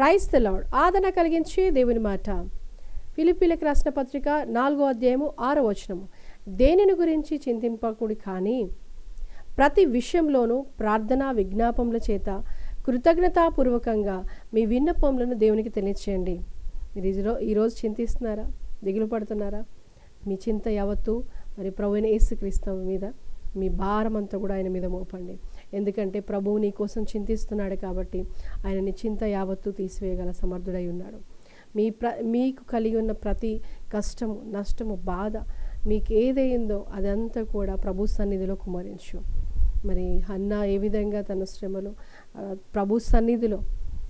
Price the lord ఆదరణ కలిగించి దేవుని మాట. ఫిలిపీలకు రాసిన పత్రిక నాలుగో అధ్యాయము ఆరో వచనము. దేనిని గురించి చింతింపకుడి కానీ ప్రతి విషయంలోనూ ప్రార్థన విజ్ఞాపముల చేత కృతజ్ఞతాపూర్వకంగా మీ విన్నపములను దేవునికి తెలియచేయండి. మీరు ఈరో ఈరోజు చింతిస్తున్నారా? దిగులు పడుతున్నారా? మీ చింత యావత్తు మరి ప్రభువైన యేసుక్రీస్తు మీద మీ భారం అంతా కూడా ఆయన మీద మోపండి. ఎందుకంటే ప్రభువు నీ కోసం చింతిస్తున్నాడు కాబట్టి ఆయన నీ చింత యావత్తు తీసివేయగల సమర్థుడై ఉన్నాడు. మీ ప్ర మీకు కలిగి ఉన్న ప్రతి కష్టము నష్టము బాధ మీకు ఏదైందో అదంతా కూడా ప్రభు సన్నిధిలో కుమరించు మరి అన్న ఏ విధంగా తన శ్రమలో ప్రభు సన్నిధిలో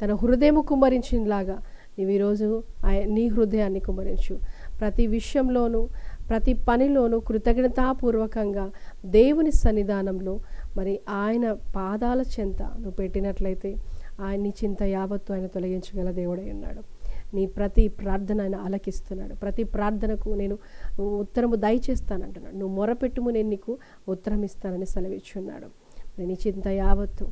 తన హృదయము కుమ్మరించినలాగా నీవు ఈరోజు ఆయ- నీ హృదయాన్ని కుమ్మరించు. ప్రతి విషయంలోనూ ప్రతి పనిలోనూ కృతజ్ఞతాపూర్వకంగా దేవుని సన్నిధానంలో మరి ఆయన పాదాల చెంత నువ్వు పెట్టినట్లయితే ఆయన నీ చింత యావత్తు ఆయన తొలగించగల దేవుడై ఉన్నాడు. నీ ప్రతి ప్రార్థన ఆయన ఆలకిస్తున్నాడు. ప్రతి ప్రార్థనకు నేను ఉత్తరము దయచేస్తానంటున్నాడు. నువ్వు మొరపెట్టుము నేను నీకు ఉత్తరం ఇస్తానని సెలవిచ్చున్నాడు. మరి నీ చింత యావత్తు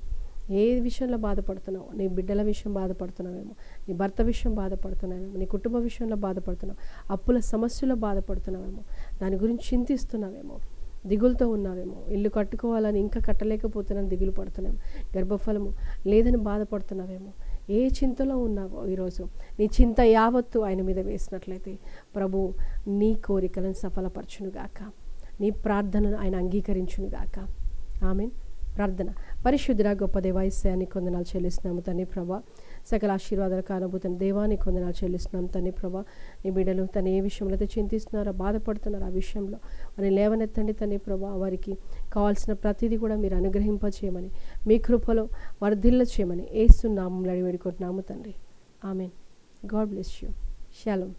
ఏ విషయంలో బాధపడుతున్నావు? నీ బిడ్డల విషయం బాధపడుతున్నావేమో? నీ భర్త విషయం బాధపడుతున్నావేమో? నీ కుటుంబ విషయంలో బాధపడుతున్నావు? అప్పుల సమస్యలో బాధపడుతున్నావేమో? దాని గురించి చింతిస్తున్నావేమో? దిగులుతో ఉన్నావేమో ఇల్లు కట్టుకోవాలని ఇంకా కట్టలేకపోతున్నాను దిగులు పడుతున్నాము గర్భఫలము లేదని బాధపడుతున్నావేమో ఏ చింతలో ఉన్నావో ఈరోజు? నీ చింత యావత్తు ఆయన మీద వేసినట్లయితే ప్రభు నీ కోరికలను సఫలపరచునుగాక. నీ ప్రార్థనను ఆయన అంగీకరించునుగాక. ఆమెన్. ప్రార్థన. పరిశుద్ధురా గొప్ప దేవాయిస్తాయాన్ని కొందనాలు చెల్లిస్తున్నాము తండ్రి ప్రభా. సకల ఆశీర్వాదాలు కానబోతున్న దేవాన్ని కొందనాలు చెల్లిస్తున్నాం తండ్రి ప్రభా. నీ బిడ్డలు తను ఏ విషయంలో అయితే చింతిస్తున్నారో బాధపడుతున్నారో ఆ విషయంలో వారిని లేవనెత్తండి తండ్రి ప్రభా. వారికి కావాల్సిన ప్రతిదీ కూడా మీరు అనుగ్రహింపచేయమని మీ కృపలో వర్ధిల్ల చేయమని ఏస్తున్నాము అడిగి వేడుకుంటున్నాము తండ్రి. ఆమెన్. God bless you. శాలం